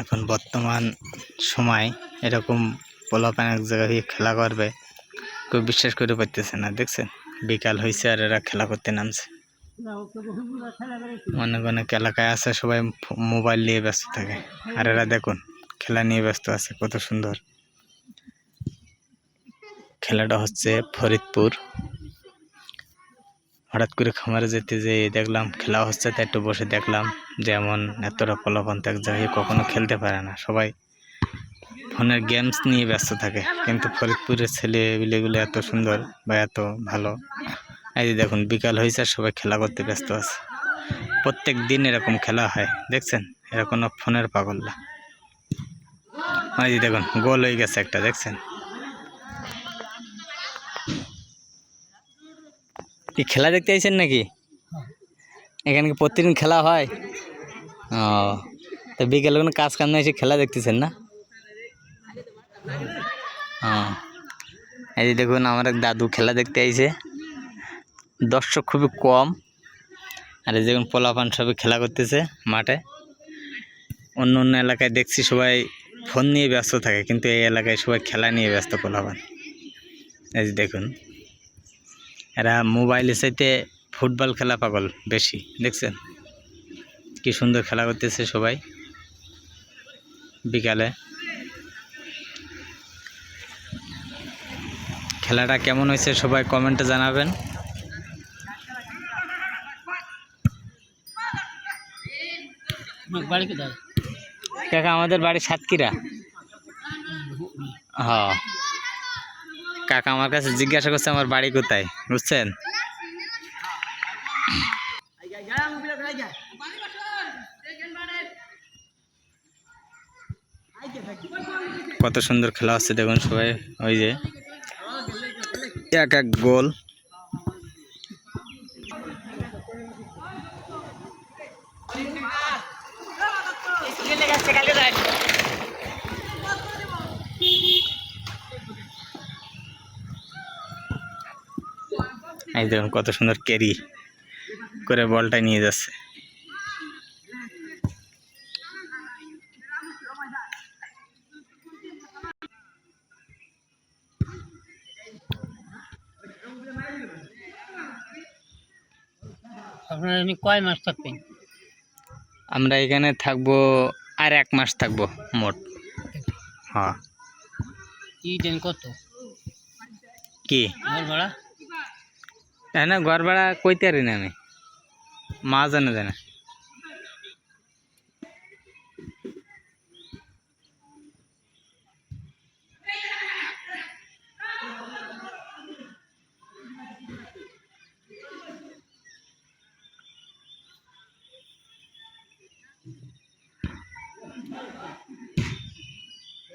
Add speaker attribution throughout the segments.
Speaker 1: এখন বর্তমান সময় এরকম পোলাপান এক জায়গায় গিয়ে খেলা করবে, কেউ বিশ্বাস করে পারতেছে না, দেখছেন? বিকাল হয়েছে আর এরা খেলা করতে নামছে। অনেক অনেক এলাকায় আছে, সবাই মোবাইল নিয়ে ব্যস্ত থাকে। আর এরা দেখুন, খেলা নিয়ে ব্যস্ত আছে, কত সুন্দর। খেলাটা হচ্ছে ফরিদপুর। হঠাৎ করে খামারে যেতে যে দেখলাম খেলা হচ্ছে, তাই একটু বসে দেখলাম যেমন এতটা ফলাফল এক জায়গায় কখনো খেলতে পারে না। সবাই ফোনের গেমস নিয়ে ব্যস্ত থাকে, কিন্তু ফরিদপুরের ছেলেগুলো এত সুন্দর বা এত ভালো। এই যে দেখুন, বিকাল হয়েছে আর সবাই খেলা করতে ব্যস্ত আছে। প্রত্যেক দিন এরকম খেলা হয়, দেখছেন? এরা কোনো ফোনের পাগল না। এই যে দেখুন, গোল হয়ে গেছে একটা, দেখছেন? কি খেলা দেখতে আইছেন নাকি? এখানে কি প্রতিদিন খেলা হয়? ও, তো বিকেলে কোনো কাজ কাম এসে খেলা দেখতেছেন না? ও, এই যে দেখুন, আমার এক দাদু খেলা দেখতে আইছে। দর্শক খুবই কম। আর এই দেখুন, পোলাপান সবাই খেলা করতেছে মাঠে। অন্য অন্য এলাকায় দেখছি সবাই ফোন নিয়ে ব্যস্ত থাকে, কিন্তু এই এলাকায় সবাই খেলা নিয়ে ব্যস্ত পোলাপান। এই যে দেখুন। এরা মোবাইলের চাইতে ফুটবল খেলা পাগল বেশি দেখছেন? কি সুন্দর খেলা করতেছে সবাই বিকালে। খেলাটা কেমন হয়েছে সবাই কমেন্টে জানাবেন। কাকা আমাদের বাড়ি সাতক্ষীরা। হ কাকা আমার কাছে জিজ্ঞাসা করছে, আমার বাড়ি কোথায়? বুঝছেন? কত সুন্দর খেলা হচ্ছে দেখুন সবাই, ওই যে। এক এক গোল। এই দেখুন কত সুন্দর ক্যারি করে বলটা নিয়ে যাচ্ছে।
Speaker 2: আপনারা এমনি কয় মাস থাকবেন?
Speaker 1: আমরা এখানে থাকব আর এক মাস থাকব মোট। হ্যাঁ।
Speaker 2: দেন কত?
Speaker 1: কি?
Speaker 2: ভাড়া?
Speaker 1: হ্যাঁ না ঘর ভাড়া কইতে পারি না আমি মা জানে জানে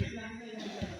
Speaker 1: Thank you.